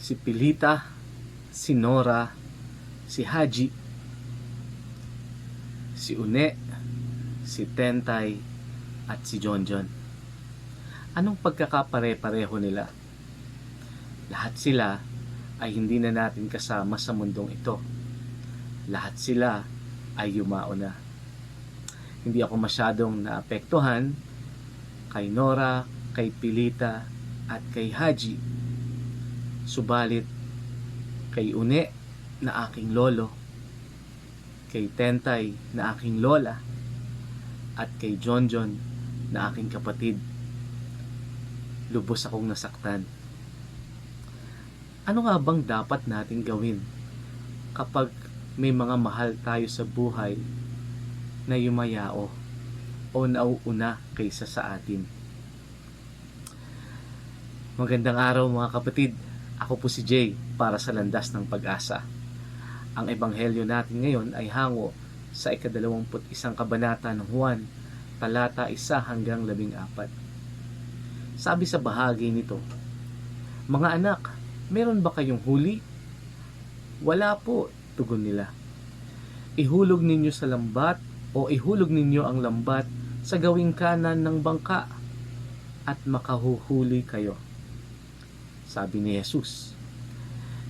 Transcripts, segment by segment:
si Pilita, si Nora, si Haji, si Une, si Tentay, at si Jonjon. Anong pagkakapare-pareho nila? Lahat sila ay hindi na natin kasama sa mundong ito. Lahat sila ay yumao na. Hindi ako masyadong naapektuhan kay Nora, kay Pilita, at kay Haji. Subalit, kay Une na aking lolo, kay Tentay na aking lola, at kay Jonjon na aking kapatid. Lubos akong nasaktan. Ano nga bang dapat natin gawin kapag may mga mahal tayo sa buhay na yumayao o nauuna kaysa sa atin? Magandang araw mga kapatid. Ako po si Jay para sa Landas ng Pag-asa. Ang ebanghelyo natin ngayon ay hango sa ikadalawamput isang kabanata ng Juan, talata isa hanggang labing apat. Sabi sa bahagi nito, Mga anak, meron ba kayong huli? Wala po, tugon nila. Ihulog ninyo sa lambat o ihulog ninyo ang lambat sa gawing kanan ng bangka at makahuhuli kayo. Sabi ni Jesus,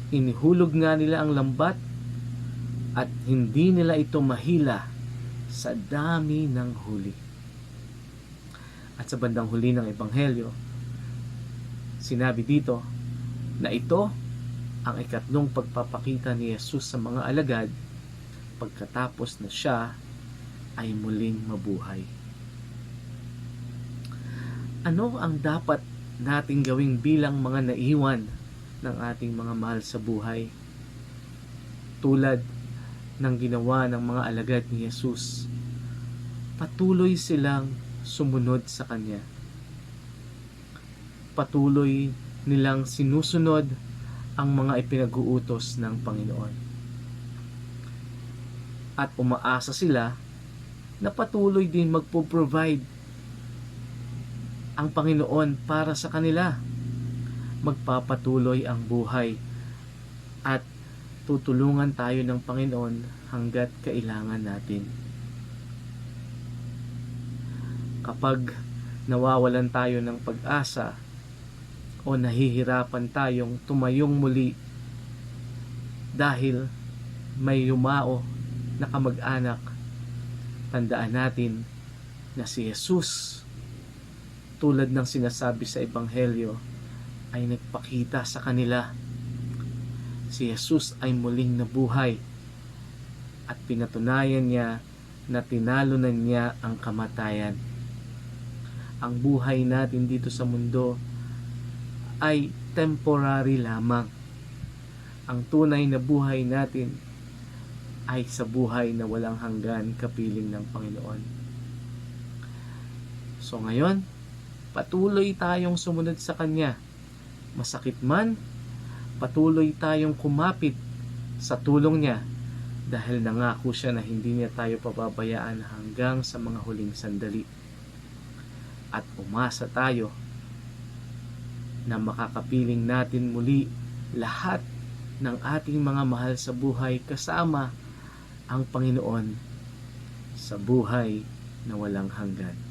Inihulog nga nila ang lambat at hindi nila ito mahila sa dami ng huli. At sa bandang huli ng Ebanghelyo, sinabi dito na ito ang ikatlong pagpapakita ni Jesus sa mga alagad pagkatapos na siya ay muling mabuhay. Ano ang dapat nating gawing bilang mga naiwan ng ating mga mahal sa buhay? Tulad ng ginawa ng mga alagad ni Jesus, patuloy silang sumunod sa Kanya. Patuloy nilang sinusunod ang mga ipinag-uutos ng Panginoon. At umaasa sila na patuloy din magpo-provide ang Panginoon para sa kanila. Magpapatuloy ang buhay at tutulungan tayo ng Panginoon hanggat kailangan natin. Kapag nawawalan tayo ng pag-asa o nahihirapan tayong tumayong muli dahil may yumao na kamag-anak, tandaan natin na si Jesus tulad ng sinasabi sa Ebanghelyo ay nagpakita sa kanila si Jesus ay muling nabuhay at pinatunayan niya na tinalo na niya ang kamatayan. Ang buhay natin dito sa mundo ay temporary lamang. Ang tunay na buhay natin ay sa buhay na walang hanggan kapiling ng Panginoon. So ngayon, patuloy tayong sumunod sa Kanya. Masakit man, patuloy tayong kumapit sa tulong niya dahil nangako siya na hindi niya tayo pababayaan hanggang sa mga huling sandali. At umasa tayo na makakapiling natin muli lahat ng ating mga mahal sa buhay kasama ang Panginoon sa buhay na walang hanggan.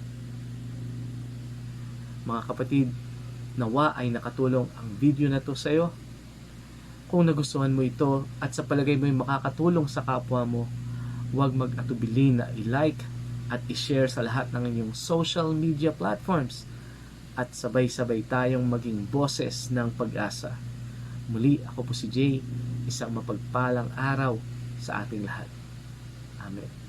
Mga kapatid, nawa ay nakatulong ang video na to sa iyo kung nagustuhan mo ito at sa palagay mo ay makakatulong sa kapwa mo, huwag mag-atubili na i-like at i-share sa lahat ng inyong social media platforms at sabay-sabay tayong maging boses ng pag-asa. Muli, ako po si Jay, isang mapagpalang araw sa ating lahat. Amen.